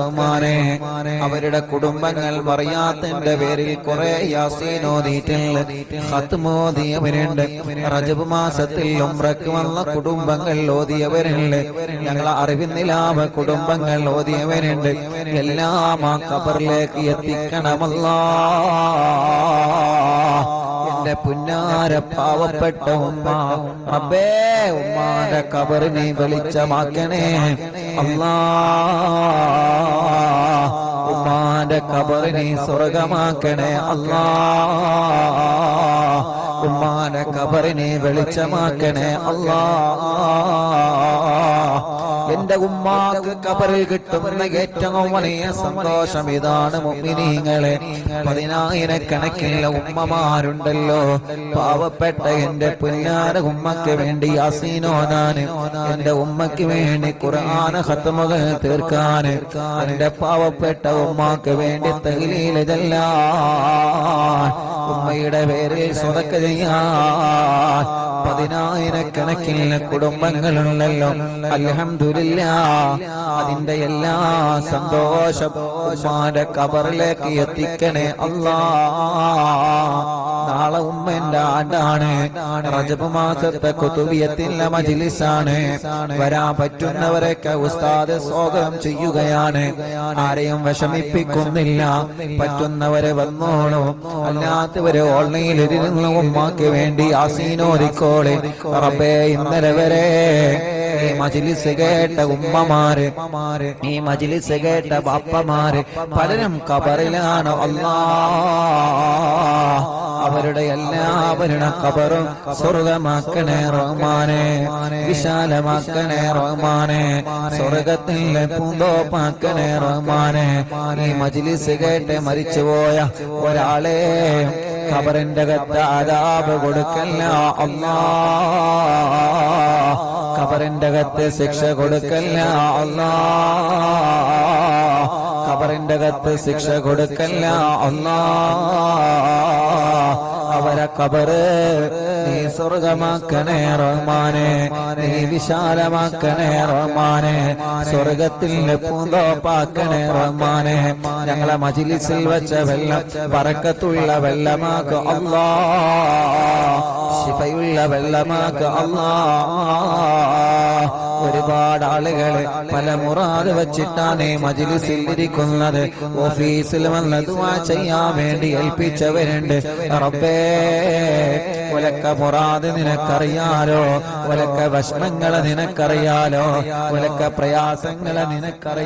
റഹ്മാനെ അവരുടെ കുടുംബങ്ങൾ പറയാത്തന്റെ പേരിൽ കുറെ യാസീനോദിയിട്ടുണ്ട് റജബ് മാസത്തിൽ ഉംറക്ക് വന്ന കുടുംബങ്ങൾ ഓതിയവരുണ്ട് ഞങ്ങൾ അറിവിന്നിലാവ കുടുംബങ്ങൾ ഓതിയവരുണ്ട്. എല്ലാം ആ കബറിലേക്ക് എത്തിക്കണമല്ലാ. എന്റെ പുന്നാര പാവപ്പെട്ട ഉമ്മ. അബേ ഉമ്മാന്റെ കബറിനെ വെളിച്ചമാക്കണേ. അല്ലാ ഉമ്മാന്റെ കബറിനെ സ്വർഗമാക്കണേ. അല്ലാ ഉമ്മാന്റെ കബറിനെ വെളിച്ചമാക്കണേ. അല്ലാ എന്റെ ഉമ്മാക്ക് കബറിൽ കിട്ടുന്ന ഏറ്റവും വലിയ സന്തോഷം ഇതാണ് മുമ്പിനീങ്ങളെ പതിനായിരക്കണക്കിനുള്ള ഉമ്മമാരുണ്ടല്ലോ. പാവപ്പെട്ട എന്റെ പുന്നാര ഉമ്മക്ക് വേണ്ടി അസീനോനാന് എന്റെ ഉമ്മക്ക് വേണ്ടി ഖുർആന ഹത്തമുകൾ തീർക്കാന്. എന്റെ പാവപ്പെട്ട ഉമ്മാക്ക് വേണ്ടി തകിലീലതല്ല ഉമ്മയുടെ പേരിൽ സ്വതക്ക ചെയ്യാൻ പതിനായിരക്കണക്കിന് കുടുംബങ്ങളുണ്ടല്ലോ. അൽഹംദുലില്ല അതിന്റെ എല്ലാ സന്തോഷം ഉമ്മാന്റെ കബറിലേക്ക് എത്തിക്കണേ അല്ലാ. നാളെ ഉമ്മന്റെ ആണ്ടാണ്. റജബ് മാസത്തെ കുത്തുവിയത്തില്ല മജിലിസാണ്. വരാൻ പറ്റുന്നവരൊക്കെ ഉസ്താദ് സ്വാഗതം ചെയ്യുകയാണ്. ആരെയും വിഷമിപ്പിക്കുന്നില്ല. പറ്റുന്നവരെ വന്നോളൂ. അല്ലാത്തവരെ ഓൺലൈനിൽ ഇരുന്ന് ഉമ്മാക്ക് വേണ്ടി ആസീനോദിക്കോളെ റബ്ബേ ഇന്നലെ വരെ മജിലിസ് കേട്ട ഉമ്മമാര് ഈ മജിലിസ് കേട്ട ബാപ്പമാര് പലരും കബറിലാണ് അല്ലാ അവരുടെ എല്ലാവരുടെ കബറും സ്വർഗമാക്കണേ റഹ്മാനെ വിശാലമാക്കണേ റഹ്മാനെ സ്വർഗത്തിലെ പൂന്തോപ്പാക്കണേ റഹ്മാനെ. ഈ മജിലിസ് കേട്ട് മരിച്ചുപോയ ഒരാളെ ഖബറിന്റെ കത്ത് അതാപ് കൊടുക്കല്ല. അല്ലാ ഖബറിന്റെ ശിക്ഷ കൊടുക്കല്ല. അല്ലാ. ഖബറിന്റെ അകത്ത് ശിക്ഷ കൊടുക്കല്ല. അല്ലാ. അവരെ കബറ് നീ സ്വർഗമാക്കണേ റഹ്മാനെ. നീ വിശാലമാക്കണേ റഹ്മാനെ. സ്വർഗത്തിൽ പൂന്തോപ്പാക്കണേ റഹ്മാനെ. ഞങ്ങളെ മജിലിസിൽ വെച്ച വെള്ളം പറക്കത്തുള്ള വെള്ളമാക്ക്. അല്ലാ. ശിഫയുള്ള വെള്ളമാക്ക അല്ലാ ഒരുപാട് ആളുകൾ പല മുറാത് വെച്ചിട്ടാണ് മജിലിസിൽ ഇരിക്കുന്നത് ഓഫീസിൽ വന്നത് ചെയ്യാൻ വേണ്ടി ഏൽപ്പിച്ചവരുണ്ട്. റബ്ബേ ഒലക്ക മുറാദ് നിനക്കറിയാലോ? ഒലക്ക വിഷമങ്ങളെ നിനക്കറിയാലോ? ഒലക്ക പ്രയാസങ്ങളെ നിനക്കറിയാലോ